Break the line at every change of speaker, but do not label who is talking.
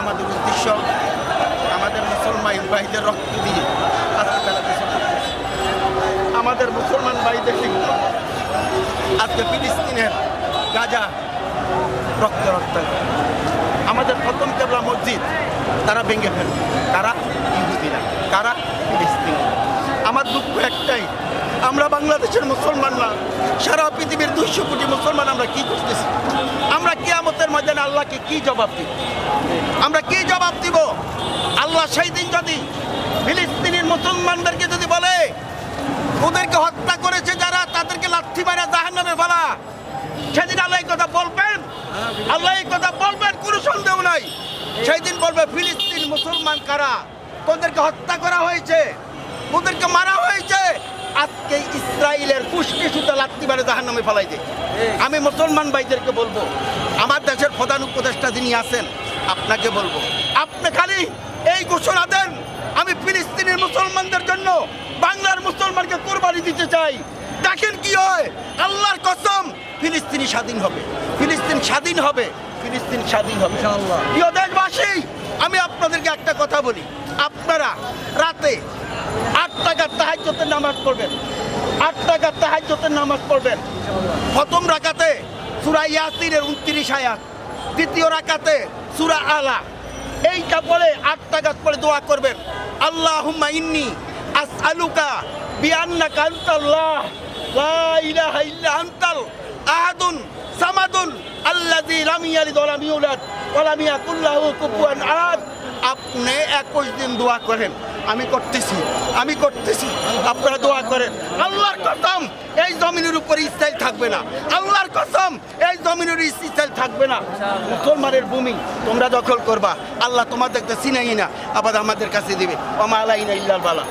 আমাদের উদ্দেশ্য, আমাদের মুসলমান ভাইদের রক্ত দিয়ে আমাদের মুসলমান ভাইদের আজকে ফিলিস্তিনের গাজা রক্ত রক্ত। আমাদের প্রথম কেবলা মসজিদ, তারা ভেঙে ফেল। তারা ইহুদিরা তারা ফিলিস্তিন। আমার দুঃখ একটাই, আমরা বাংলাদেশের মুসলমান না, সারা পৃথিবীর দুইশো কোটি আল্লাহকে কি জবাব দিব? আমরা কি জবাব দিব? আল্লাহ সেই দিন যদি ফিলিস্তিনের মুসলমানদেরকে যদি বলে, ওদেরকে হত্যা করেছে যারা, তাদেরকে লাথি মারা জাহান নামে বলা সেদিন আল্লাহ কথা বলবেন? আল্লাহ এই কথা বলবেন? কোনো সন্দেহ নাই। সেই দিন বলবে, ফিলিস্তিন মুসলমান কারা? তোদেরকে হত্যা করা হয়েছে। ওদেরকে মারা হয়েছে। আজকে ইসরায়েলের পুষ্টি সুতা লাত্তি মারে জাহান নামে ফেলাই দে আমি মুসলমান ভাইদেরকে বলব আমার দেশের প্রধান উপদেষ্টা যিনি আছেন আপনাকে বলব আপনি খালি এই ঘোষণা দেন আমি ফিলিস্তিনের মুসলমানদের জন্য বাংলার মুসলমানকে কোরবানি দিতে চাই। দেখেন কি হয় আল্লাহর কসম ফিলিস্তিনি স্বাধীন হবে। ফিলিস্তিন স্বাধীন হবে ফিলিস্তিন স্বাধীন হবে। প্রিয় দেশবাসী আমি আপনাদেরকে একটা কথা বলি। আপনারা রাতে আট টাকার তাহাজ্যতের নামাজ পড়বেন। আট টাকার তাহাজ্যতের নামাজ পড়বেন। প্রথম রাকাতে সুরা ইয়াসিনের উনত্রিশ আয়াত, দ্বিতীয় রাকাতে সুরা আলা। এইটা পড়ে আট টাকা পড়ে দোয়া করবেন। আল্লাহ ইন্নি আসআলুকা বিআন্নাকা আনতাল্লাহ, লা ইলাহা ইল্লা আনতাল আহাদুন সামাদুন আল্লাযী লাম ইয়ালিদ ওয়া লাম ওয়া লাম ইয়াকুল লাহু আহাদ। আপনি একুশ দিন দোয়া করেন। আমি করতেছি আমি করতেছি, আপনারা দোয়া করেন। আল্লাহর কসম, এই জমিনের উপরে ইসরায়েল থাকবে না। আল্লাহর কসম, এই জমিনের ইসরায়েল থাকবে না। মুসলমানের ভূমি তোমরা দখল করবা। আল্লাহ তোমাদেরকে চিনাই না আবার আমাদের কাছে দিবে। ওমা আলাইনা ইল্লাল বালা।